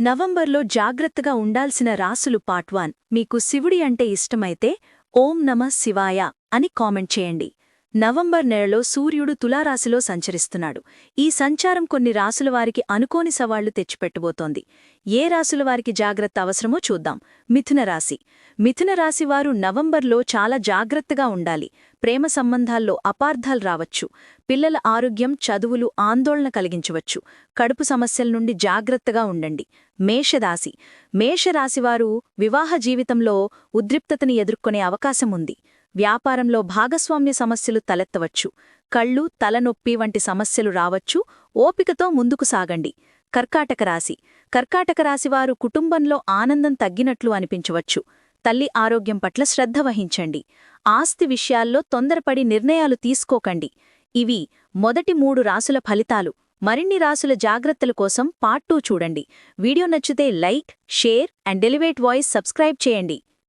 నవంబర్లో జాగ్రత్తగా ఉండాల్సిన రాసులు పార్ట్ వన్. మీకు శివుడి అంటే ఇష్టమైతే ఓం నమ శివాయ అని కామెంట్ చేయండి. నవంబర్ నెలలో సూర్యుడు తులారాశిలో సంచరిస్తున్నాడు. ఈ సంచారం కొన్ని రాసుల వారికి అనుకోని సవాళ్ళు తెచ్చిపెట్టబోతోంది. ఏ రాసుల వారికి జాగ్రత్త అవసరమో చూద్దాం. మిథున రాశి. మిథున రాశి వారు నవంబర్లో చాలా జాగ్రత్తగా ఉండాలి. ప్రేమ సంబంధాల్లో అపార్థాలు రావచ్చు. పిల్లల ఆరోగ్యం చదువులు ఆందోళన కలిగించవచ్చు. కడుపు సమస్యల నుండి జాగ్రత్తగా ఉండండి. మేషరాశి. మేషరాశివారు వివాహ జీవితంలో ఉద్రిక్తతని ఎదుర్కొనే అవకాశం ఉంది. వ్యాపారంలో భాగస్వామ్య సమస్యలు తలెత్తవచ్చు. కళ్ళు తలనొప్పి వంటి సమస్యలు రావచ్చు. ఓపికతో ముందుకు సాగండి. కర్కాటక రాశి. కర్కాటక రాశివారు కుటుంబంలో ఆనందం తగ్గినట్లు అనిపించవచ్చు. తల్లి ఆరోగ్యం పట్ల శ్రద్ధ వహించండి. ఆస్తి విషయాల్లో తొందరపడి నిర్ణయాలు తీసుకోకండి. ఇవి మొదటి మూడు రాసుల ఫలితాలు. మరిన్ని రాసుల జాగ్రత్తల కోసం పార్ట్ టూ చూడండి. వీడియో నచ్చితే లైక్ షేర్ అండ్ డెలివేట్ వాయిస్ సబ్స్క్రైబ్ చేయండి.